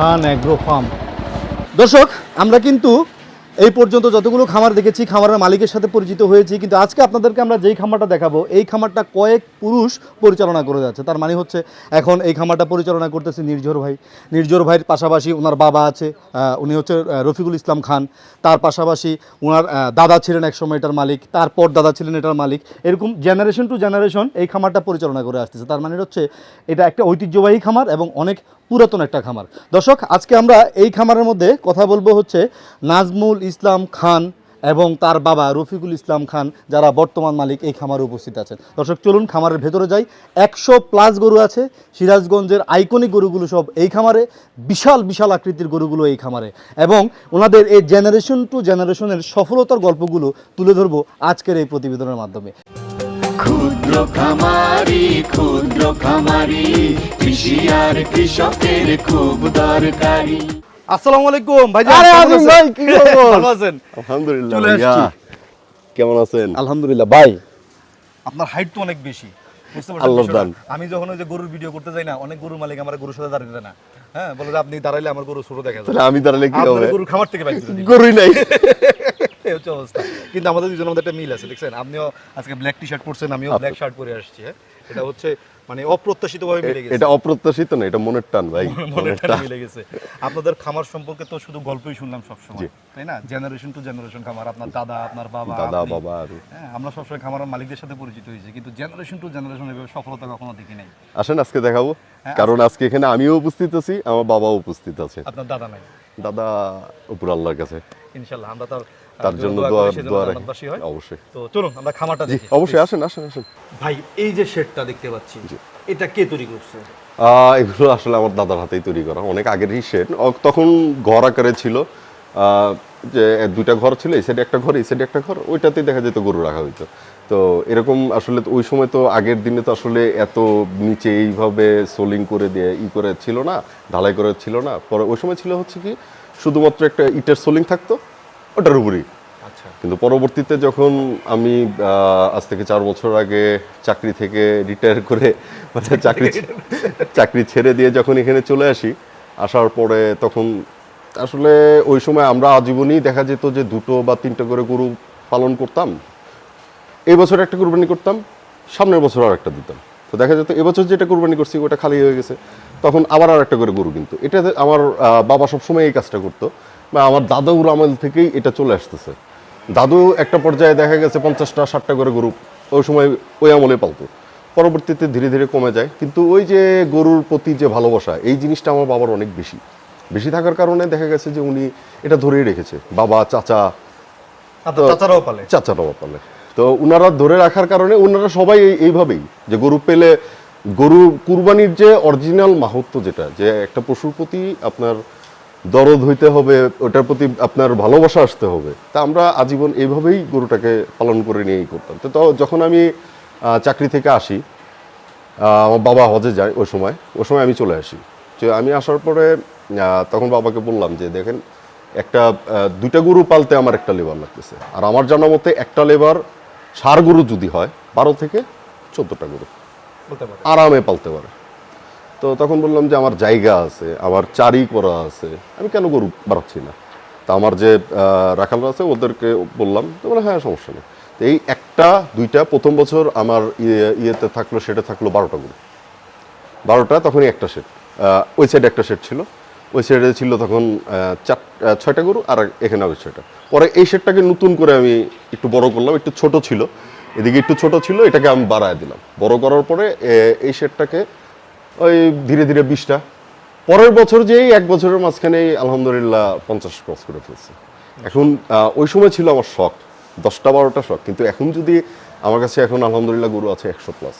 খান agro farm দর্শক, আমরা কিন্তু এই পর্যন্ত যতগুলো খামার দেখেছি, খামারের মালিকের সাথে পরিচিত হয়েছি, কিন্তু আজকে আপনাদেরকে আমরা যেই খামারটা দেখাবো, এই খামারটা কয়েক পুরুষ পরিচালনা করে যাচ্ছে। তার মানে হচ্ছে, এখন এই খামারটা পরিচালনা করতেছে নির্ঝর ভাই। নির্ঝর ভাইয়ের পাশাপাশি ওনার বাবা আছে উনি হচ্ছে রফিকুল ইসলাম খান। তার পাশাপাশি ওনার দাদা ছিলেন একসময় এটার মালিক, তারপর দাদা ছিলেন এটার মালিক। এরকম জেনারেশন টু জেনারেশন এই খামারটা পরিচালনা করে আসতেছে। তার মানে হচ্ছে, এটা একটা ঐতিহ্যবাহী খামার এবং অনেক পুরাতন একটা খামার। দর্শক, আজকে আমরা এই খামারের মধ্যে কথা বলব হচ্ছে নাজমুল ইসলাম খান এবং তার বাবা রফিকুল ইসলাম খান, যারা বর্তমান মালিক এই খামারে উপস্থিত আছেন। দর্শক, চলুন খামারের ভেতরে যাই। একশো প্লাস গরু আছে। সিরাজগঞ্জের আইকনিক গরুগুলো সব এই খামারে। বিশাল বিশাল আকৃতির গরুগুলো এই খামারে। এবং ওনাদের এই জেনারেশন টু জেনারেশনের সফলতার গল্পগুলো তুলে ধরবো আজকের এই প্রতিবেদনের মাধ্যমে। ক্ষুদ্র খামারি ক্ষুদ্র খামারি কৃষি আর কৃষকের খুব দরকারি। আসসালামু আলাইকুম ভাইজান আরে কেমন আজিম ভাই, কি খবর? ভালো আছেন? আলহামদুলিল্লাহ ভাইয়া কেমন আছেন? আলহামদুলিল্লাহ ভাই আপনার হাইট তো অনেক বেশি। আমি যখন ওই যে গরুর ভিডিও করতে যাই না অনেক গরুর মালিক আমার গরুর সাথে দাঁড়িয়ে দেয় না। হ্যাঁ বলে যে আপনি দাঁড়াইলে আমার গরু ছোট দেখা যায়। আমি দাঁড়ালে কি হবে? গরুর খামার থেকে করে গরুই নাই। এই হচ্ছে অবস্থা। কিন্তু আমাদের দুজনের মধ্যে একটা মিল আছে দেখছেন? আপনিও আজকে ব্ল্যাক টি শার্ট পরছেন আমিও ব্ল্যাক শার্ট পরে আসছি হ্যাঁ? এটা হচ্ছে মানে অপ্রত্যাশিত ভাবে মিলে গেছে। এটা অপ্রত্যাশিত না এটা মনের টান ভাই। মনের টান মিলে গেছে। আপনাদের খামার সম্পর্কে তো শুধু গল্পই শুনলাম সবসময় তাই না? জেনারেশন টু জেনারেশন খামার আপনার দাদা আপনার বাবা দাদা বাবা হ্যাঁ আমরা সবসময় খামারের মালিকদের সাথে পরিচিত হয়েছি কিন্তু জেনারেশন টু জেনারেশন এভাবে সফলতা কখনো দেখি নাই। আসেন আজকে দেখাবো। হ্যাঁ, কারণ আজকে এখানে আমিও উপস্থিত আছি আমার বাবাও উপস্থিত আছে। আপনার দাদা নাই। দাদা উপর আল্লাহর কাছে। ইনশাল্লাহ আমরা তার তার জন্য দোয়া দোয়া অবশ্যই। তো চলুন আমরা খামারটা দেখি। অবশ্যই আসেন আসেন আসেন। ভাই এই যে শেডটা দেখতে পাচ্ছি এটা কে তৈরি করছে? এগুলো আসলে আমার দাদার হাতেই তৈরি করা। অনেক আগেরই শেড। তখন ঘর আকারে ছিল। যে দুইটা ঘর ছিল এই সাইডে একটা ঘর এই সাইডে একটা ঘর ওইটাতেই দেখা যেত গরু রাখা হইতো। তো এরকম আসলে ওই সময় তো আগের দিনে তো আসলে এত নিচে এইভাবে সোলিং করে দিয়ে ই করে ছিল না ঢালাই করে ছিল না। পরে ওই সময় ছিল হচ্ছে কি শুধুমাত্র একটা ইটের সোলিং থাকতো ওটার উপরেই। আচ্ছা। কিন্তু পরবর্তীতে যখন আমি আজ থেকে চার বছর আগে চাকরি থেকে রিটায়ার করে মানে চাকরি চাকরি ছেড়ে দিয়ে যখন এখানে চলে আসি আসার পরে তখন আসলে ওই সময় আমরা আজীবনই দেখা যেত যে দুটো বা তিনটা করে গরু পালন করতাম। এই বছর একটা কুরবানি করতাম সামনের বছর আর একটা দিতাম। তো দেখা যেত এবছর যেটা কুরবানি করছি ওটা খালি হয়ে গেছে। তখন আবার আর একটা করে গরু কিন্তু। এটা আমার বাবা সবসময় এই কাজটা করতো। বা আমার দাদাউর আমল থেকেই এটা চলে আসতেছে। দাদু একটা পর্যায়ে দেখা গেছে পঞ্চাশটা ষাটটা করে গরু। ওই সময় ওই আমলে পালতো। পরবর্তীতে ধীরে ধীরে কমে যায়। কিন্তু ওই যে গরুর প্রতি যে ভালোবাসা এই জিনিসটা আমার বাবার অনেক বেশি। বেশি থাকার কারণে দেখা গেছে যে উনি এটা ধরেই রেখেছে। বাবা চাচা চাচারাও পালে। চাচারাও পালে। তো উনারা ধরে রাখার কারণে ওনারা সবাই এইভাবেই যে গরু পেলে গরু কুরবানির যে অরিজিনাল মাহাত্ম যেটা যে একটা পশুর প্রতি আপনার দরদ হইতে হবে ওটার প্রতি আপনার ভালোবাসা আসতে হবে। তা আমরা আজীবন এইভাবেই গরুটাকে পালন করে নিয়েই করতাম। তো তো যখন আমি চাকরি থেকে আসি আমার বাবা হজে যায় ওই সময় ওই সময় আমি চলে আসি। তো আমি আসার পরে তখন বাবাকে বললাম যে দেখেন একটা দুইটা গরু পালতে আমার একটা লেবার লাগতেছে। আর আমার জানা মতে একটা লেবার সার গরু যদি হয় বারো থেকে চোদ্দোটা গরু বলতে পারে। আরামে পালতে পারে। তো তখন বললাম যে আমার জায়গা আছে, আমার চারি করা আছে, আমি কেন গরু বাড়াচ্ছি না? তা আমার যে রাখালরা আছে ওদেরকে বললাম, তো বলে হ্যাঁ সমস্যা নেই। তো এই একটা, দুইটা, প্রথম বছর আমার ইয়ে ইয়েতে থাকল, সেটা থাকল বারোটা গরু। বারোটা, তখনই একটা সেট। ওই সাইডে একটা সেট ছিল। ওই সাইডে ছিল তখন চার ছয়টা গরু আর এখানে আবার ছয়টা। পরে এই সেটটাকে নতুন করে আমি একটু বড় করলাম, একটু ছোট ছিল। এদিকে একটু ছোট ছিল, এটাকে আমি বাড়ায় দিলাম। বড় করার পরে এই সেটটাকে ওই ধীরে ধীরে বিশটা। পরের বছর যেই এক বছরের মাঝখানে আলহামদুলিল্লাহ পঞ্চাশ ক্রস করে ফেলছে। এখন ওই সময় ছিল আমার শখ। দশটা বারোটা শখ। কিন্তু এখন যদি আমার কাছে এখন আলহামদুলিল্লাহ গরু আছে একশো প্লাস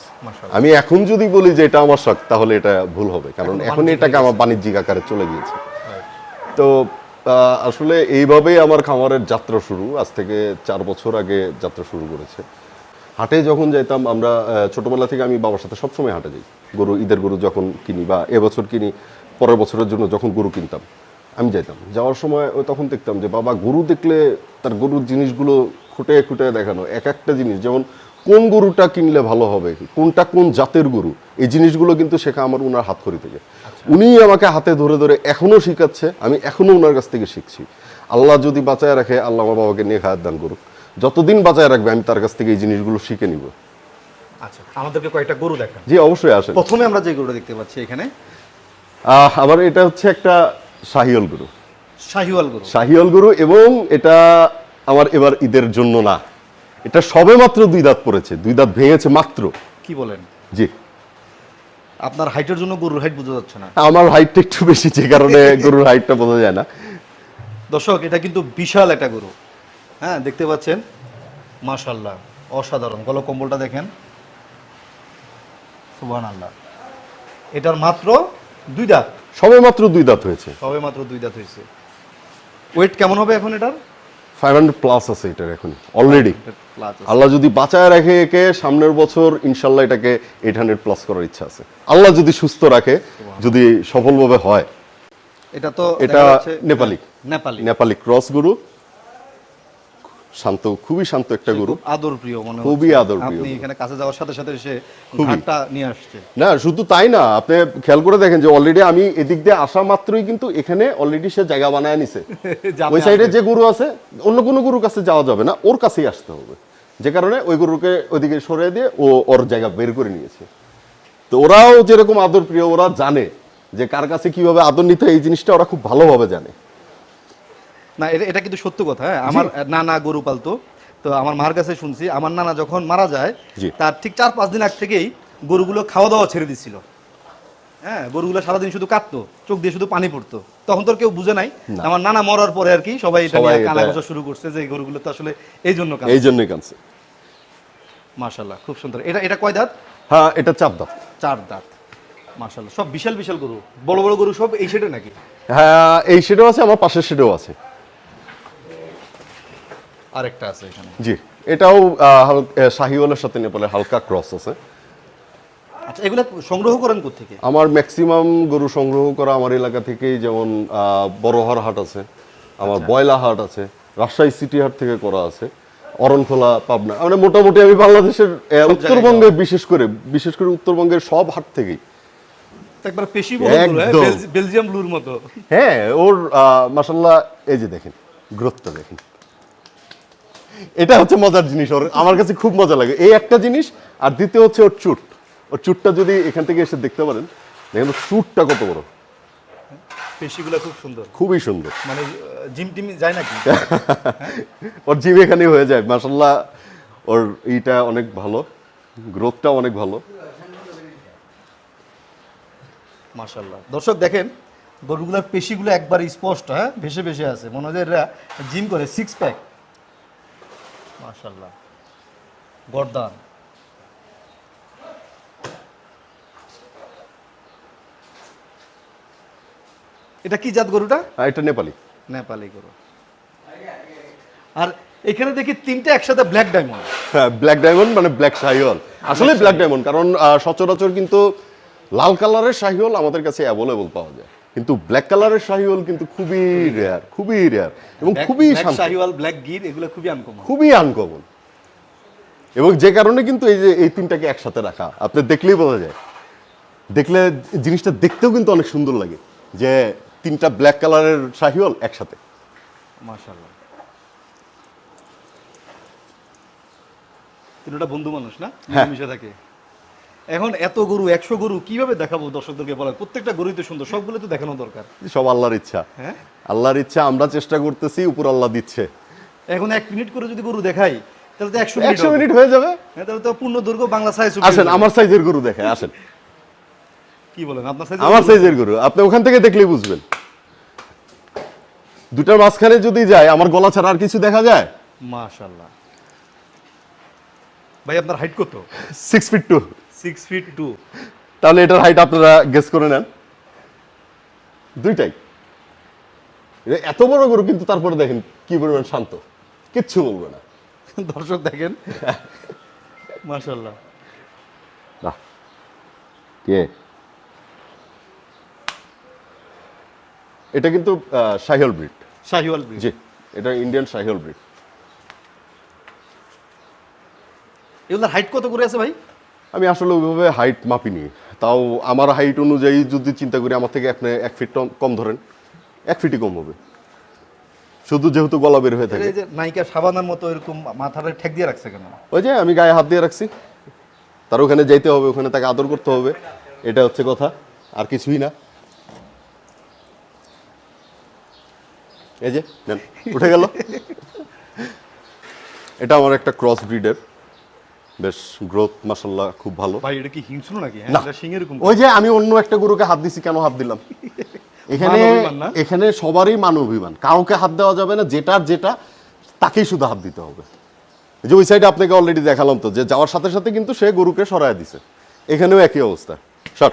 আমি এখন যদি বলি যে এটা আমার শখ তাহলে এটা ভুল হবে। কারণ এখন এটাকে আমার বাণিজ্যিক আকারে চলে গিয়েছে। তো আহ, আসলে এইভাবেই আমার খামারের যাত্রা শুরু। আজ থেকে চার বছর আগে যাত্রা শুরু করেছে। হাটে যখন যাইতাম আমরা ছোটবেলা থেকে আমি বাবার সাথে সবসময় হাটে যাই। গরু ঈদের গরু যখন কিনি বা এবছর কিনি পরের বছরের জন্য যখন গরু কিনতাম আমি যাইতাম। যাওয়ার সময় ওই তখন দেখতাম যে বাবা গরু দেখলে তার গরুর জিনিসগুলো খুঁটে খুঁটে দেখানো এক একটা জিনিস। যেমন কোন গরুটা কিনলে ভালো হবে কোনটা কোন জাতের গরু এই জিনিসগুলো কিন্তু শেখা আমার উনার হাত খড়ি থেকে। উনি আমাকে হাতে ধরে ধরে এখনও শেখাচ্ছে আমি এখনও উনার কাছ থেকে শিখছি। আল্লাহ যদি বাঁচায় রাখে আল্লাহ আমার বাবাকে নিয়ে খায়াত দান করুক। যতদিন বাঁচায় রাখবে আমি তার কাছ থেকে এই জিনিসগুলো শিখে নিব। আচ্ছা আমাদেরকে কয়েকটা গরু দেখান। জি অবশ্যই আসেন। প্রথমে আমরা যে গরুটা দেখতে পাচ্ছি এখানে আমার এটা হচ্ছে একটা শাহিওল গরু। শাহিওয়াল গরু। শাহিওল গরু এবং এটা আমার এবার ঈদের জন্য না। এটা সবে মাত্র দুই দাঁত পড়েছে দুই দাঁত ভেঙেছে মাত্র। কি বলেন? জি। আপনার হাইটের জন্য গরুর হাইট বোঝা যাচ্ছে না। আমার হাইটটা একটু বেশি যে কারণে গরুর হাইটটা বোঝা যায় না। দর্শক এটা কিন্তু বিশাল একটা গরু। হ্যাঁ দেখতে পাচ্ছেন? মাশাল্লাহ অসাধারণ। গল কম্বলটা দেখেন। সুবান আল্লাহ এটার মাত্র দুই দাঁত। সবে মাত্র দুই দাঁত হয়েছে। সবে মাত্র দুই দাঁত হয়েছে। ওয়েট কেমন হবে এখন এটার? ফাইভ হান্ড্রেড প্লাস আছে এটার এখন অলরেডি আল্লাহ যদি বাঁচায় রাখে একে সামনের বছর ইনশাল্লাহ এটাকে এইট হান্ড্রেড প্লাস করার ইচ্ছা আছে। আল্লাহ যদি সুস্থ রাখে যদি সফলভাবে হয়। এটা তো এটা নেপালি। নেপালি। নেপালি ক্রস গরু। শান্ত খুবই শান্ত একটা গরু। আদর প্রিয় মনে। খুবই আদরপ্রিয় আপনি এখানে কাছে যাওয়ার সাথে সাথে খুবই। ঘাটটা নিয়ে আসছে। না শুধু তাই না আপনি খেয়াল করে দেখেন যে অলরেডি আমি এদিক দিয়ে আসা মাত্রই কিন্তু এখানে অলরেডি সে জায়গা বানায় নিছে। ওই সাইডে যে গরু আছে অন্য কোনো গরুর কাছে যাওয়া যাবে না ওর কাছেই আসতে হবে। যে কারণে ওই গরুকে ওইদিকে সরিয়ে দিয়ে ও ওর জায়গা বের করে নিয়েছে। তো ওরাও যেরকম আদর প্রিয় ওরা জানে যে কার কাছে কীভাবে আদর নিতে এই জিনিসটা ওরা খুব ভালোভাবে জানে। না এটা কিন্তু সত্য কথা হ্যাঁ। আমার নানা গরু পালতো তো আমার মার কাছে শুনছি আমার নানা যখন মারা যায় তার ঠিক চার পাঁচ দিন আগ থেকেই গরুগুলো খাওয়া দাওয়া ছেড়ে দিচ্ছিল হ্যাঁ গরুগুলো সারাদিন শুধু কাঁদতো চোখ দিয়ে শুধু পানি পড়তো। তখন তো কেউ বুঝে নাই। আমার নানা মরার পরে আর কি সবাই এটা নিয়ে শুরু করছে যে গরুগুলো তো আসলে এই জন্য এই জন্যই কানছে মাশাল্লাহ খুব সুন্দর। এটা এটা কয় দাঁত? হ্যাঁ এটা চাপ দাঁত। চার দাঁত। মাশাল্লাহ সব বিশাল বিশাল গরু। বড় বড় গরু সব এই সেটে নাকি? হ্যাঁ এই সেটাও আছে আমার পাশের সেটাও আছে। আরেকটা আছে এখানে। জি এটাও শাহিওয়ালের সাথে নেপালের হালকা ক্রস আছে। আচ্ছা এগুলো সংগ্রহ করেন কোথেকে আমার ম্যাক্সিমাম গরু সংগ্রহ করা আমার এলাকা থেকেই যেমন বড়হার হাট আছে আমার বয়লা হাট আছে রাজশাহী সিটি হাট থেকে করা আছে অরণখোলা পাবনা মানে মোটামুটি আমি বাংলাদেশের উত্তরবঙ্গে বিশেষ করে বিশেষ করে উত্তরবঙ্গের সব হাট থেকেই। একবার পেশি হ্যাঁ বেলজিয়াম ব্লুর মতো। হ্যাঁ ওর মাসাল্লাহ এই যে দেখেন গ্রোথটা দেখেন। এটা হচ্ছে মজার জিনিস ওর আমার কাছে খুব মজা লাগে। এই একটা জিনিস আর দ্বিতীয় হচ্ছে ওর চুট। ওর চুটটা যদি এখান থেকে এসে দেখতে পারেন দেখেন চুটটা কত বড়। পেশিগুলো খুব সুন্দর। খুবই সুন্দর। মানে জিম টিম যায় নাকি? ওর জিম এখানে হয়ে যায়। মাসাল্লাহ ওর ইটা অনেক ভালো গ্রোথটা অনেক ভালো। মাশাল্লাহ দর্শক দেখেন গরুগুলোর পেশিগুলো একবার স্পষ্ট হ্যাঁ? ভেসে ভেসে আছে। মনে হয় এরা জিম করে সিক্স প্যাক মাশাল্লাহ গর্দান। এটা কি জাত গরুটা? এটা নেপালি। নেপালি গরু। আর এখানে দেখি তিনটা একসাথে ব্ল্যাক ডায়মন্ড হ্যাঁ ব্ল্যাক ডায়মন্ড মানে ব্ল্যাক শাহিওয়াল। আসলে ব্ল্যাক ডায়মন্ড কারণ সচরাচর কিন্তু লাল কালারের শাহিওয়াল আমাদের কাছে অ্যাভেলেবল পাওয়া যায়। কিন্তু ব্ল্যাক কালারের শাহিওয়াল কিন্তু খুবই রেয়ার খুবই রেয়ার এবং খুবই শাহিওয়াল ব্ল্যাক গির এগুলো খুবই আনকমন খুবই আনকমন এবং যে কারণে কিন্তু এই যে এই তিনটাকে একসাথে রাখা আপনি দেখলেই বোঝা যায়। দেখলে জিনিসটা দেখতেও কিন্তু অনেক সুন্দর লাগে যে তিনটা ব্ল্যাক কালারের শাহিওয়াল একসাথে। মাশাল্লাহ তিনটা বন্ধু মানুষ না? হ্যাঁ। মিশে থাকে। এখন এত গরু একশো গরু কীভাবে দেখাবো দর্শকদেরকে বলেন? প্রত্যেকটা গরুই তো সুন্দর সবগুলো তো দেখানো দরকার। সব আল্লাহর ইচ্ছা। হ্যাঁ? আল্লাহর ইচ্ছা আমরা চেষ্টা করতেছি উপর আল্লাহ দিচ্ছে। এখন এক মিনিট করে যদি গরু দেখাই তাহলে তো একশো একশো মিনিট হয়ে যাবে। হ্যাঁ, তাহলে তো পূর্ণ দৈর্ঘ্য বাংলা সাইজ আসেন আমার সাইজের গরু দেখে আসেন। কি বলেন আপনার সাইজ আমার সাইজের গরু আপনি ওখান থেকে দেখলেই বুঝবেন। দুটার মাঝখানে যদি যায় আমার গলা ছাড়া আর কিছু দেখা যায়? মাশাল্লাহ ভাই আপনার হাইট কত? Six feet two six feet two তাহলে এটার হাইট আপনারা গেস করে নেন। দুইটাই। এত বড় গরু কিন্তু তারপরে দেখেন কি পরিমাণ শান্ত। কিচ্ছু বলবে না। দর্শক দেখেন। মাশাল্লাহ বাহ। কে? এটা কিন্তু শাহিওল ব্রিড। শাহিওয়াল ব্রিজ জি এটা ইন্ডিয়ান শাহিওল ব্রিড। এগুলোর হাইট কত করে আছে ভাই? আমি আসলে ওইভাবে হাইট মাপিনি। তাও আমার হাইট অনুযায়ী যদি চিন্তা করি আমার থেকে আপনি এক ফিট কম ধরেন এক ফিটই কম হবে। শুধু যেহেতু গলা বের হয়ে থাকে। এই যে নায়িকা সাবানার মতো এরকম মাথাটা ঠেক দিয়ে রাখছে কেন? ওই যে আমি গায়ে হাত দিয়ে রাখছি। তার ওখানে যাইতে হবে ওখানে তাকে আদর করতে হবে। এটা হচ্ছে কথা আর কিছুই না। এই যে উঠে গেল। এটা আমার একটা ক্রস ব্রিডের বেশ গ্রোথ মাসাল্লাহ খুব ভালো। ভাই এটা কি হিংস্র নাকি? হ্যাঁ এটা সিং এরকম ওই যে আমি অন্য একটা গরুকে হাত দিছি কেন হাত দিলাম? এখানে এখানে সবারই মানবাভিমান কাউকে হাত দেওয়া যাবে না যেটার যেটা তাকেই শুধু হাত দিতে হবে। যে ওই সাইডে আপনাকে অলরেডি দেখালাম তো যে যাওয়ার সাথে সাথে কিন্তু সে গরুকে সরায় দিছে। এখানেও একই অবস্থা। সর।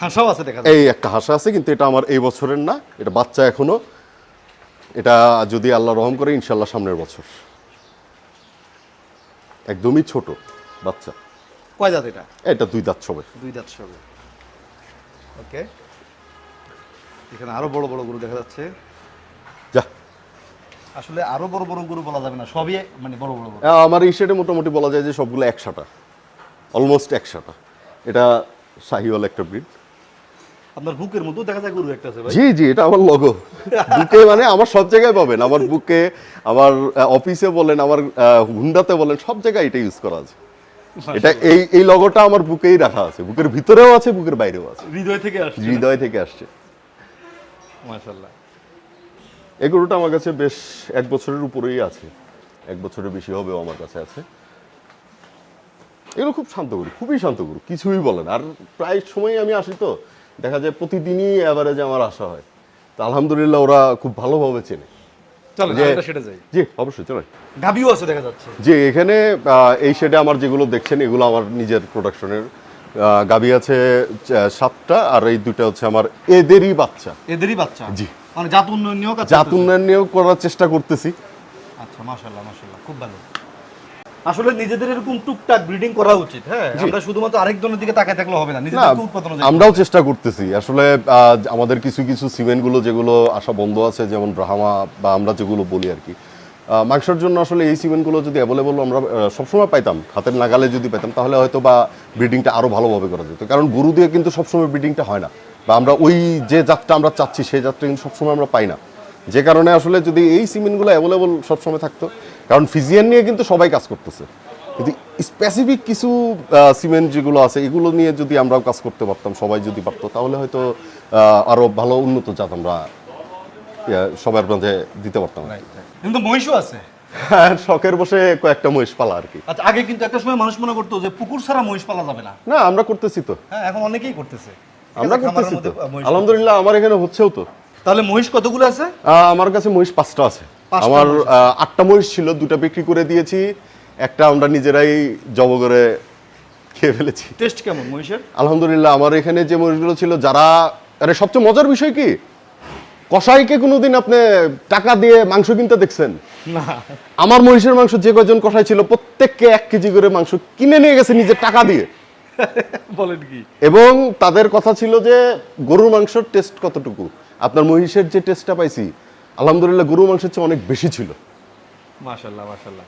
হাসাও আছে দেখা এই একটা হাসা আছে কিন্তু এটা আমার এই বছরের না এটা বাচ্চা এখনও। এটা যদি আল্লাহ রহম করে ইনশাল্লাহ সামনের বছর। একদমই ছোট বাচ্চা। কয় দাঁত এটা? এটা দুই দাঁত সবে। দুই দাঁত সবে। ওকে। এখানে আরও বড় বড় গরু দেখা যাচ্ছে। যা। আসলে আরও বড় বড় গরু বলা যাবে না সবই মানে বড় বড় গরু। আমার এই শেডে মোটামুটি বলা যায় যে সবগুলো একসাটা অলমোস্ট একসাটা। এটা শাহিওয়াল একটা ব্রিড। আপনার বুকের মতো দেখা যায় গরু একটা আছে ভাই। জি জি এটা আমার লগো বুকে মানে আমার সব জায়গায় পাবেন। আমার বুকে আমার অফিসে বলেন আমার হুন্ডাতে বলেন সব জায়গায় এটা ইউজ করা আছে। এটা এই এই লগোটা আমার বুকেই রাখা আছে। বুকের ভিতরেও আছে বুকের বাইরেও আছে। হৃদয় থেকে আসছে হৃদয় থেকে আসছে। মাশাআল্লাহ। এই গরুটা আমার কাছে বেশ এক বছরের উপরেই আছে। এক বছরের বেশি হবেও আমার কাছে আছে। এগুলো খুব শান্ত গরু খুবই শান্ত গরু কিছুই বলেন আর প্রায় সময় আমি আসি তো। দেখা যায় প্রতিদিনই অ্যাভারেজে আমার আসা হয়। তো আলহামদুলিল্লাহ ওরা খুব ভালোভাবে চেনে। জি অবশ্যই চলেন। গাবিও আছে দেখা যাচ্ছে। যে এখানে এই শেডে আমার যেগুলো দেখছেন এগুলো আমার নিজের প্রোডাকশনের গাবি আছে সাতটা আর এই দুটো হচ্ছে আমার এদেরই বাচ্চা। এদেরই বাচ্চা? জি। মানে জাত উন্নয়ন নিয়েও জাত। উন্নয়ন নিয়েও করার চেষ্টা করতেছি। আচ্ছা মাশাআল্লাহ মাশাআল্লাহ খুব ভালো। আসলে নিজেদের এরকম টুকটাক ব্রিডিং করা উচিত হ্যাঁ? আমরা শুধুমাত্র আরেকজনের দিকে তাকায় থাকলে হবে না না নিজেদেরকে উৎপাদন আমরাও চেষ্টা করতেছি। আসলে আমাদের কিছু কিছু সিমেন্টগুলো যেগুলো আসা বন্ধ আছে যেমন ব্রাহ্মা বা আমরা যেগুলো বলি আর কি মাংসের জন্য আসলে এই সিমেন্টগুলো যদি অ্যাভেলেবল আমরা সবসময় পাইতাম। হাতের নাগালে যদি পাইতাম তাহলে হয়তো বা ব্রিডিংটা আরও ভালোভাবে করা যেত। কারণ গরু দিয়ে কিন্তু সবসময় ব্রিডিংটা হয় না। বা আমরা ওই যে জাতটা আমরা চাচ্ছি সেই জাতটা কিন্তু সবসময় আমরা পাই না। যে কারণে আসলে যদি এই সিমেন্টগুলো অ্যাভেলেবল সবসময় থাকতো কারণ ফিজিয়ান নিয়ে কিন্তু সবাই কাজ করতেছে। কিন্তু স্পেসিফিক কিছু সিমেন্ট যেগুলো আছে এগুলো নিয়ে যদি আমরাও কাজ করতে পারতাম সবাই যদি পারতো তাহলে হয়তো আহ, আরও ভালো উন্নত জাত আমরা সবার মাঝে দিতে পারতাম। কিন্তু মহিষও আছে। হ্যাঁ, শখের বসে কয়েকটা মহিষ পালা আর কি। আচ্ছা আগে কিন্তু একটা সময় মানুষ মনে করতো যে পুকুর ছাড়া মহিষ পালা যাবে না। না আমরা করতেছি তো। হ্যাঁ এখন অনেকেই করতেছে। আমরা করতেছি তো। আলহামদুলিল্লাহ আমার এখানে হচ্ছেও তো। তাহলে মহিষ কতগুলো আছে? আমার কাছে মহিষ পাঁচটা আছে। আমার আটটা মহিষ ছিল দুটা বিক্রি করে দিয়েছি একটা আমরা নিজেরাই জব করে খেয়ে ফেলেছি। টেস্ট কেমন মহিষের? আলহামদুলিল্লাহ আমার এখানে যে মহিষগুলো ছিল যারা আরে সবচেয়ে মজার বিষয় কি? কসাইকে কোনোদিন আপনি টাকা দিয়ে মাংস কিনতে দেখছেন? না। আমার মহিষের মাংস যে কয়জন কসাই ছিল প্রত্যেককে এক কেজি করে মাংস কিনে নিয়ে গেছে নিজের টাকা দিয়ে। বলেন কি? এবং তাদের কথা ছিল যে গরুর মাংসের টেস্ট কতটুকু? আপনার মহিষের যে টেস্টটা পাইছি আলহামদুলিল্লাহ গরুর মাংসের চেয়ে অনেক বেশি ছিল। মাশাল্লাহ মাশাল্লাহ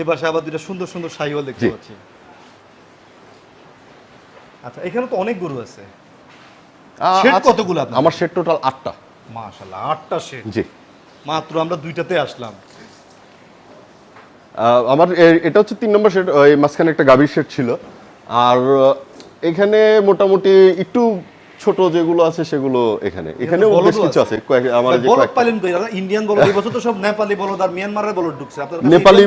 এবার আবার দুইটা সুন্দর সুন্দর সাইওয়াল দেখতে পাচ্ছি। আচ্ছা এখানে তো অনেক গরু আছে। শেড কতগুলো আপনার? আমার শেড টোটাল আটটা। মাশাল্লাহ আটটা শেড জি। মাত্র আমরা দুইটাতে আসলাম। আমার এটা হচ্ছে তিন নম্বর শেড ওই মাঝখানে একটা গাভীর শেড ছিল। আর এখানে মোটামুটি একটু ছোট যেগুলো আছে সেগুলো এখানে। এখানে বেশ কিছু আছে। আমার যে পাইলেন ইন্ডিয়ান বলদ। এই বছর তো সব নেপালি বলদ আর মিয়ানমারের বলদ ঢুকছে। আপনার নেপালি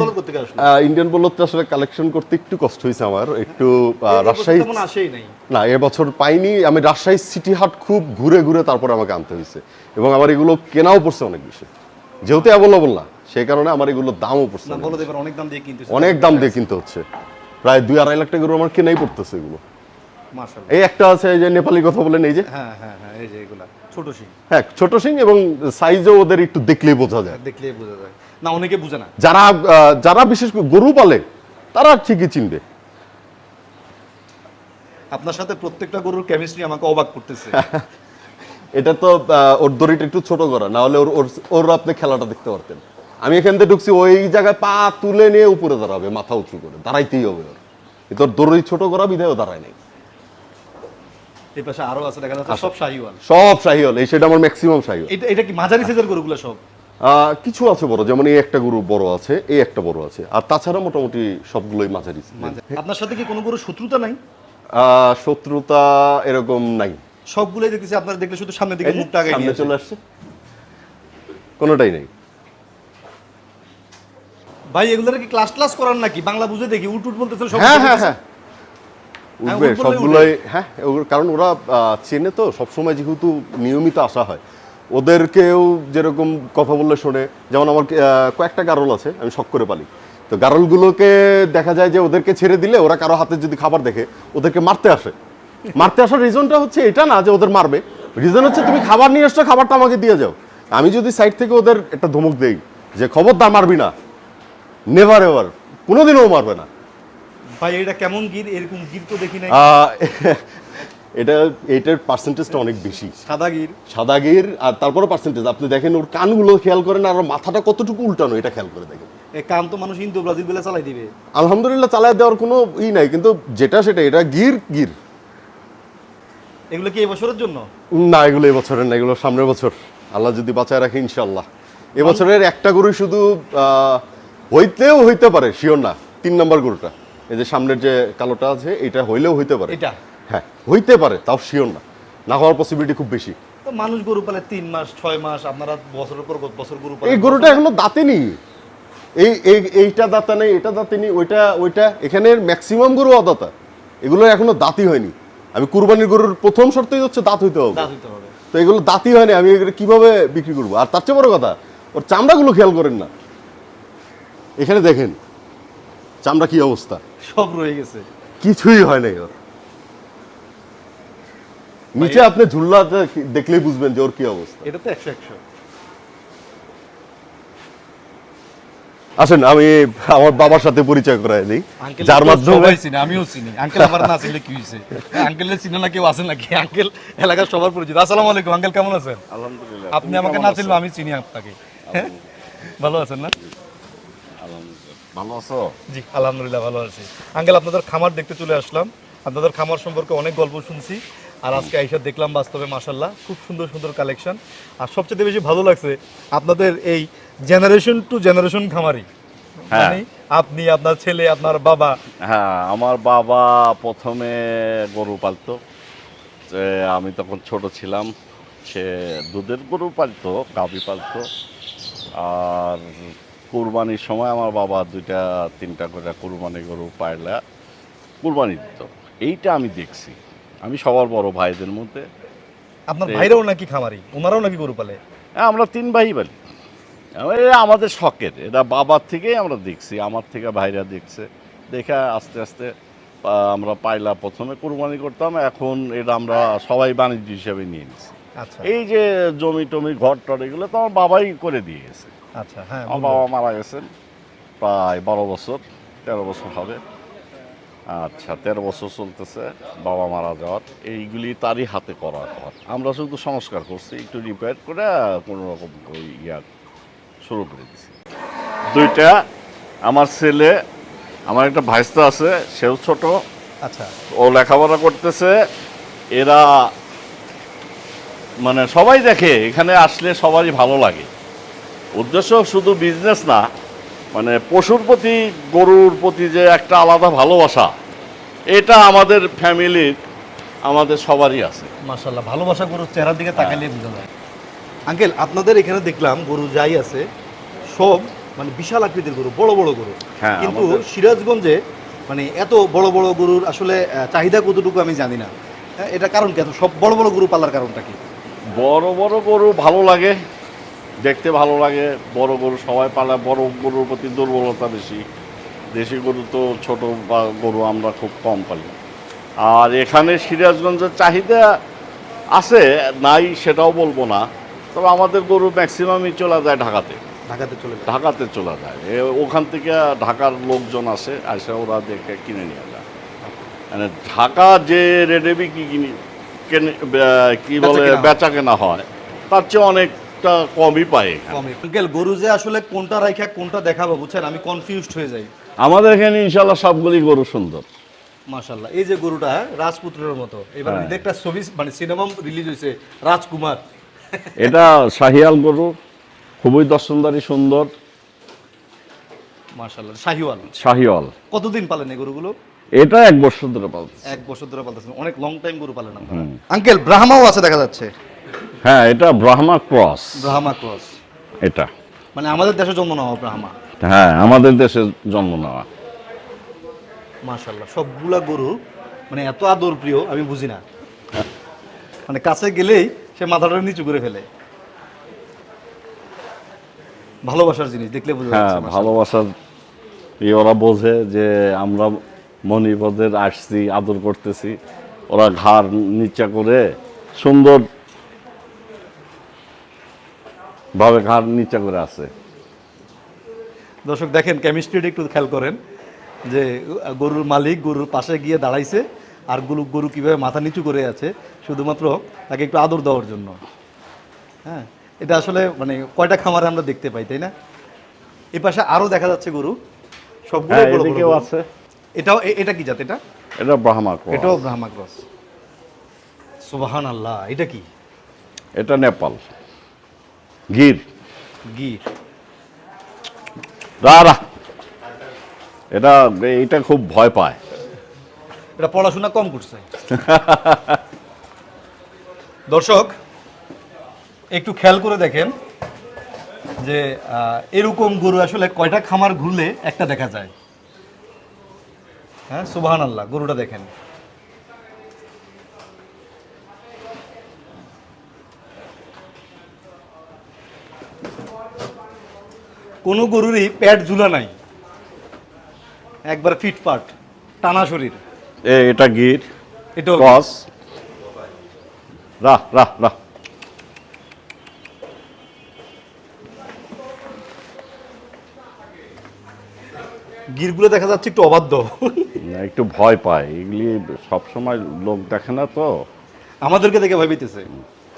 ইন্ডিয়ান বলদ কোথেকে আসলো? কালেকশন করতে একটু কষ্ট হয়েছে আমার। একটু আহ, রাজশাহী তেমন আসেই নাই। না এবছর পাইনি। আমি রাজশাহী সিটি হাট খুব ঘুরে ঘুরে তারপরে আমাকে আনতে হয়েছে এবং আমার এগুলো কেনাও পড়ছে অনেক বেশি। যেহেতু অ্যাভেলেবল না সেই কারণে আমার এগুলোর দামও পড়ছে না অনেক দাম দিয়ে কিনতেছে। অনেক দাম দিয়ে কিনতে হচ্ছে। প্রায় দুই আড়াই লাখ টাকা আমার কেনাই পড়তেছে এগুলো। এই একটা আছে যে নেপালি কথা বলেন এই যে? হ্যাঁ হ্যাঁ হ্যাঁ এই যে এগুলা ছোট সিং হ্যাঁ ছোট সিং এবং সাইজও ওদের একটু দেখলেই বোঝা যায়। দেখলেই বোঝা যায়। না অনেকে বুঝে না। যারা যারা বিশেষ করে গরু পালে তারা ঠিকই চিনবে। আপনার সাথে প্রত্যেকটা গরুর কেমিস্ট্রি আমাকে অবাক করতেছে। এটা তো ওর দড়িটা একটু ছোট করা না হলে ওর ওর- ওর আপনি খেলাটা দেখতে পারতেন। আমি এখান থেকে ঢুকছি ওই জায়গায় পা তুলে নিয়ে উপরে দাঁড়াবে মাথা উঁচু করে দাঁড়াইতেই হবে ওর। এ তোর দড়ি ছোট করা বিধায়ও দাঁড়ায় নাই। এই পাশে আরও আছে দেখা যাচ্ছে সব শাহিওয়াল। সব শাহিওয়াল এই সেটা আমার ম্যাক্সিমাম শাহিওয়াল। এটা এটা কি মাঝারি সাইজের গরুগুলো সব? কিছু আছে বড় যেমন এই একটা গরু বড় আছে এই একটা বড় আছে। আর তাছাড়া মোটামুটি সবগুলোই মাঝারি আপনার সাথে কি কোনো গরু শত্রুতা নাই? শত্রুতা এরকম নাই। সবগুলোই দেখতেছি আপনারা দেখলে শুধু সামনের দিকে মুখটা আগে সামনে নিয়ে চলে আসছে। কোনোটাই নেই। ভাই এগুলোর কি ক্লাস ক্লাস করার নাকি? বাংলা বুঝে দেখি উট উট বলতেছিল সব হ্যাঁ। হ্যাঁ হ্যাঁ, উঠবে সবগুলোই হ্যাঁ কারণ ওরা চেনে তো সবসময় যেহেতু নিয়মিত আসা হয়। ওদেরকেও যেরকম কথা বললে শোনে যেমন আমার কয়েকটা গারল আছে আমি শখ করে পালি। তো গারলগুলোকে দেখা যায় যে ওদেরকে ছেড়ে দিলে ওরা কারও হাতে যদি খাবার দেখে ওদেরকে মারতে আসে। মারতে আসার রিজনটা হচ্ছে এটা না যে ওদের মারবে। রিজন হচ্ছে তুমি খাবার নিয়ে এসছো খাবারটা আমাকে দিয়ে যাও। আমি যদি সাইড থেকে ওদের একটা ধমক দেই যে খবরদার মারবি না নেভার এভার কোনোদিনও মারবে না। ভাই এটা কেমন গির? এরকম গির তো দেখি নাই। এটা এটার পার্সেন্টেজটা অনেক বেশি। সাদা গির। সাদা গির আর তারপরে পার্সেন্টেজ আপনি দেখেন ওর কানগুলো খেয়াল করেন আর মাথাটা কতটুকু উল্টানো এটা খেয়াল করে দেখেন। কান তো মানুষ ইন্দো ব্রাজিল বেলা চালাই দিবে। আলহামদুলিল্লাহ চালায় দেওয়ার কোনো ই নাই কিন্তু যেটা সেটা এটা গির গির। এগুলো কি এই বছরের জন্য? না এগুলো এবছরের না এগুলো সামনের বছর। আল্লাহ যদি বাঁচায় রাখে ইনশাল্লাহ এবছরের একটা গরু শুধু আহ, হইতেও হইতে পারে শিওর না তিন নম্বর গরুটা। এই যে সামনের যে কালোটা আছে এটা হইলেও হইতে পারে। এটা? হ্যাঁ হইতে পারে তাও শিওর না। না হওয়ার পসিবিলিটি খুব বেশি। তো মানুষ গরু পালে তিন মাস ছয় মাস আপনারা বছরের পর বছর গরু পালে এই গরুটা এখনও দাঁতে নেই। এই এই- এইটা দাঁতা নেই এটা দাঁতে নেই ওইটা ওইটা এখানের ম্যাক্সিমাম গরু অদাতা। এগুলো এখনও দাঁতই হয়নি। আমি কুরবানির গরুর প্রথম শর্তই হচ্ছে দাঁত হইতে হবে। দাঁত হইতে হবে। তো এগুলো দাঁতই হয়নি আমি এগুলো কীভাবে বিক্রি করব? আর তার চেয়ে বড় কথা ওর চামড়াগুলো খেয়াল করেন না। এখানে দেখেন চামড়া কি অবস্থা? সব রয়ে গেছে। কিছুই হয় নাই ওর। নিচে আপনি ঝুল্লা দেখলেই বুঝবেন যে ওর কি অবস্থা। এটা তো একশো একশো। আসেন আমি আমার বাবার সাথে পরিচয় করাই দিই। আঙ্কেল যার মাধ্যমে চিনে আমিও চিনি। আঙ্কেল আমার না চিনলে কি হয়েছে আঙ্কেলের চিনে না কেউ আছে নাকি? আঙ্কেল এলাকার সবার পরিচিত। আসসালামু আলাইকুম আঙ্কেল কেমন আছেন? আলহামদুলিল্লাহ আপনি আমাকে না চিনলে আমি চিনি আপনাকে। হ্যাঁ? ভালো আছেন না? ভালো আছো? জি আলহামদুলিল্লাহ ভালো আছি। আঙ্কেল আপনাদের খামার দেখতে চলে আসলাম। আপনাদের খামার সম্পর্কে অনেক গল্প শুনছি। আর আজকে আইসা দেখলাম বাস্তবে মাসাল্লাহ খুব সুন্দর সুন্দর কালেকশন। আর সবচেয়ে বেশি ভালো লাগছে আপনাদের এই জেনারেশন টু জেনারেশন খামারি হ্যাঁ। মানে আপনি আপনার ছেলে আপনার বাবা। হ্যাঁ আমার বাবা প্রথমে গরু পালতো। যে আমি তখন ছোট ছিলাম সে দুধের গরু পালতো গাভি পালতো। আর কুরবানির সময় আমার বাবা দুইটা তিনটা করে কুরবানি গরু পাইলা কুরবানি দিত। এইটা আমি দেখছি। আমি সবার বড় ভাইদের মধ্যে। আপনার ভাইরাও নাকি খামারি? ওনারাও নাকি গরু পালে? হ্যাঁ, আমরা তিন ভাই বলি এটা আমাদের শখের এটা বাবার থেকেই আমরা দেখছি আমার থেকে ভাইরা দেখছে। দেখে আস্তে আস্তে আমরা পাইলা প্রথমে কুরবানি করতাম এখন এটা আমরা সবাই বাণিজ্য হিসেবে নিয়ে নিছি। আচ্ছা। এই যে জমি টমি ঘর টর এগুলো তো আমার বাবাই করে দিয়ে গেছে। আচ্ছা হ্যাঁ আমার বাবা মারা গেছেন প্রায় বারো বছর তেরো বছর হবে। আচ্ছা তেরো বছর চলতেছে বাবা মারা যাওয়ার। এইগুলি তারই হাতে করা ঘর। আমরা শুধু সংস্কার করছি একটু রিপেয়ার করে কোনো রকম ওই ইয়া শুরু করে দিছি। দুইটা আমার ছেলে আমার একটা ভাইস্তা আছে সেও ছোট। আচ্ছা। ও লেখাপড়া করতেছে। এরা মানে সবাই দেখে এখানে আসলে সবারই ভালো লাগে। উদ্দেশ্য শুধু বিজনেস না মানে পশুর প্রতি গরুর প্রতি যে একটা আলাদা ভালোবাসা এটা আমাদের ফ্যামিলির আমাদের সবারই আছে। মাশাল্লাহ ভালোবাসা গরুর চেহারার দিকে তাকালে বোঝা যায়। আঙ্কেল আপনাদের এখানে দেখলাম গরু যাই আছে সব মানে বিশাল আকৃতির গরু বড় বড় গরু। হ্যাঁ, কিন্তু সিরাজগঞ্জে মানে এত বড় বড় গরুর আসলে চাহিদা কতটুকু আমি জানি না। হ্যাঁ, এটা কারণ কি? এত সব বড় বড় গরু পালার কারণটা কি? বড় বড় গরু ভালো লাগে দেখতে ভালো লাগে বড় গরু সবাই পালে বড় গরুর প্রতি দুর্বলতা বেশি। দেশি গরু তো ছোট বা গরু আমরা খুব কম পালি। আর এখানে সিরাজগঞ্জের চাহিদা আছে নাই সেটাও বলব না। তবে আমাদের গরু ম্যাক্সিমামই চলে যায় ঢাকাতে। ঢাকাতে চলে যায়। ঢাকাতে চলে যায়। এ ওখান থেকে ঢাকার লোকজন আসে আসে ওরা দেখে কিনে নিয়ে যায়। মানে ঢাকা যে রেটে বিক্রি কিনি কেনে কি বলে বেচা কেনা হয় তার চেয়ে অনেক দুধটা কমই পায় এখানে। আঙ্কেল গরু যে আসলে কোনটা রাইখা কোনটা দেখাবো বুঝছেন? আমি কনফিউজড হয়ে যাই। আমাদের এখানে ইনশাল্লাহ সবগুলি গরু সুন্দর। মাশাল্লাহ এই যে গরুটা হ্যাঁ, রাজপুত্রের মতো। এবার হ্যাঁ। একটা ছবি মানে সিনেমা রিলিজ হয়েছে রাজকুমার। এটা শাহিয়াল গরু খুবই দর্শনদারি সুন্দর। মাশাল্লাহ শাহিওয়াল। শাহিওয়াল। কতদিন পালেন এই গরুগুলো? এটা এক বছর ধরে পালছে এক বছর ধরে পালতেছেন। অনেক লং টাইম গরু পালেন আপনারা। আঙ্কেল ব্রাহ্মাও আছে দেখা যাচ্ছে। হ্যাঁ এটা ব্রাহ্মা ক্রস। ব্রাহ্মা ক্রস। এটা। মানে আমাদের দেশে জন্ম নেওয়া ব্রাহ্মা। হ্যাঁ আমাদের দেশে জন্ম নেওয়া। মাশাল্লাহ সবগুলা গরু মানে এত আদর প্রিয় আমি বুঝি না। মানে কাছে গেলেই সে মাথাটা নিচু করে ফেলে। ভালোবাসার জিনিস দেখলে বোঝা হ্যাঁ ভালোবাসার ওরা বোঝে যে আমরা মনিপদের আসছি আদর করতেছি। ওরা ঘাড় নিচা করে সুন্দর ভাবে ঘাড় নিচা করে আছে। দর্শক দেখেন কেমিস্ট্রিটা একটু খেয়াল করেন যে গরুর মালিক গরুর পাশে গিয়ে দাঁড়াইছে আর গরু গরু কীভাবে মাথা নিচু করে আছে শুধুমাত্র তাকে একটু আদর দেওয়ার জন্য। হ্যাঁ এটা আসলে মানে কয়টা খামারে আমরা দেখতে পাই তাই না? এ পাশে আরও দেখা যাচ্ছে গরু সবগুলো হ্যাঁ। আছে। এটাও এটা কি জাত এটা? এটা ব্রাহ্মা ক্রস। এটাও ব্রাহ্মা ক্রস সুবাহান আল্লাহ এটা কি? এটা নেপাল। গির। গির। রা রা এটা এটা খুব ভয় পায়। এটা পড়াশোনা কম করছে। দর্শক একটু খেয়াল করে দেখেন যে এরকম গরু আসলে কয়টা খামার ঘুরলে একটা দেখা যায়। হ্যাঁ সুবাহান আল্লাহ গরুটা দেখেন। কোনো গরুরই প্যাট ঝুলা নাই। একবার ফিটপাট টানা শরীর। এ এটা গির এটাও ক্রস। রাহ রাহ রাহ। গিরগুলো দেখা যাচ্ছে একটু অবাধ্য। একটু ভয় পায়। এগুলি সবসময় লোক দেখে না তো। আমাদেরকে দেখে ভয় পেতেছে।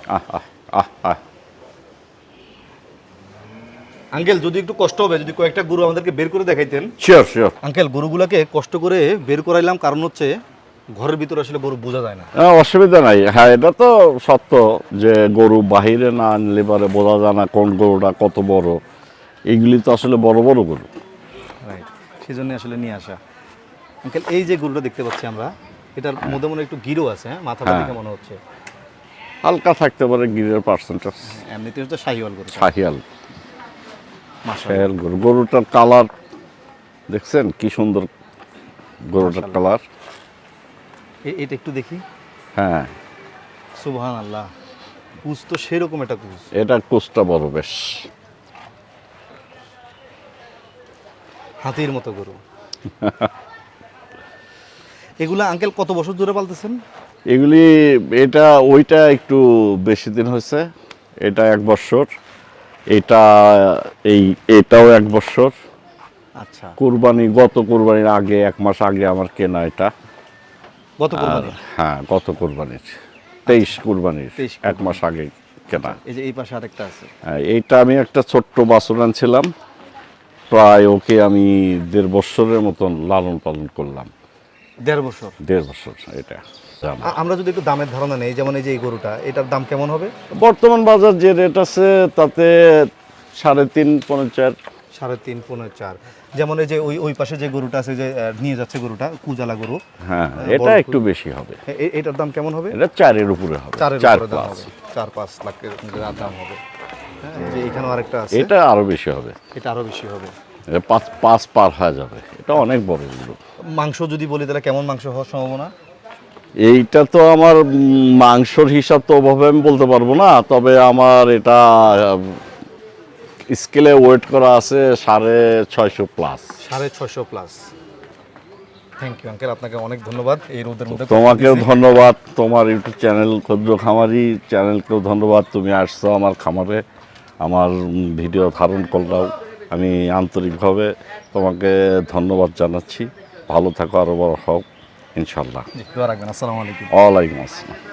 আহ আহ আহ আহ। আঙ্কেল যদি একটু কষ্ট হবে যদি কয়েকটা গরু আমাদেরকে বের করে দেখাইতেন। শিওর শিওর আঙ্কেল গরুগুলোকে কষ্ট করে বের করাইলাম কারণ হচ্ছে ঘরের ভিতরে আসলে গরু বোঝা যায় না। অসুবিধা নাই। হ্যাঁ এটা তো সত্য যে গরু বাহিরে না আনলে পরে বোঝা যায় না কোন গরুটা কত বড়। এগুলি তো আসলে বড় বড় গরু। রাইট সেই জন্য আসলে নিয়ে আসা। আঙ্কেল এই যে গরুটা দেখতে পাচ্ছি আমরা এটার মধ্যে মনে হয় একটু গিরও আছে হ্যাঁ? মাথাটা হ্যাঁ। মনে হচ্ছে। হালকা থাকতে পারে গিরের পার্সেন্টেজ এমনিতে হচ্ছে শাহিওয়াল গরু। শাহিয়াল মাশাআল্লাহ। গরু গরুটার কালার দেখছেন কি সুন্দর গরুটার কালার। এটা একটু দেখি। হ্যাঁ। সুবহান আল্লাহ কুচ তো সেরকম একটা কুচ। এটা কোচটা বড় বেশ। হাতির মতো গরু। এগুলা আঙ্কেল কত বছর ধরে পালতেছেন? এগুলি এটা ওইটা একটু বেশি দিন হয়েছে। এটা এক বছর। এটা এই এটাও এক বছর। আচ্ছা। কুরবানি গত কুরবানির আগে এক মাস আগে আমার কেনা এটা। গত কোরবানি? হ্যাঁ গত কুরবানির তেইশ কুরবানির 23 এক মাস আগে কেনা। এই যে এই পাশে আরেকটা আছে। হ্যাঁ, এইটা আমি একটা ছোট্ট বাছুর আনছিলাম। প্রায় ওকে আমি দেড় বছরের মতন লালন পালন করলাম। দেড় বছর? দেড় বছর এটা। আ- আমরা যদি একটু দামের ধারণা নেই যেমন এই যে এই গরুটা এটার দাম কেমন হবে? বর্তমান বাজার যে রেট আছে তাতে সাড়ে তিন পনেরো চার। সাড়ে তিন পনেরো চার। যেমন এই যে ওই ওই পাশে যে গরুটা আছে যে নিয়ে যাচ্ছে গরুটা কুজালা গরু হ্যাঁ এটা একটু বেশি হবে। এটার দাম কেমন হবে? এটা চারের উপরে হবে চারের চার উপরে দাম হবে চার পাঁচ লাখের দাম হবে। হ্যাঁ যে এখানেও আরেকটা আছে। এটা আরও বেশি হবে। এটা আরও বেশি হবে। এটা পাঁচ পাঁচ পার হয়ে যাবে। এটা অনেক বড় এগুলো মাংস যদি বলি তাহলে কেমন মাংস হওয়ার সম্ভাবনা? এইটা তো আমার মাংসর হিসাব তো ওভাবে আমি বলতে পারব না তবে আমার এটা স্কেলে ওয়েট করা আছে সাড়ে ছয়শো প্লাস সাড়ে ছশো প্লাস থ্যাংক ইউ আঙ্কেল আপনাকে অনেক ধন্যবাদ এই রোদের মধ্যে তোমাকেও ধন্যবাদ তোমার ইউটিউব চ্যানেল ক্ষুদ্র খামারি চ্যানেলকেও ধন্যবাদ তুমি আসছো আমার খামারে আমার ভিডিও ধারণ করলাও আমি আন্তরিকভাবে তোমাকে ধন্যবাদ জানাচ্ছি ভালো থাকো আরও বড় হোক। ইনশাল্লাহ ওয়ালাইকুম আসসালাম।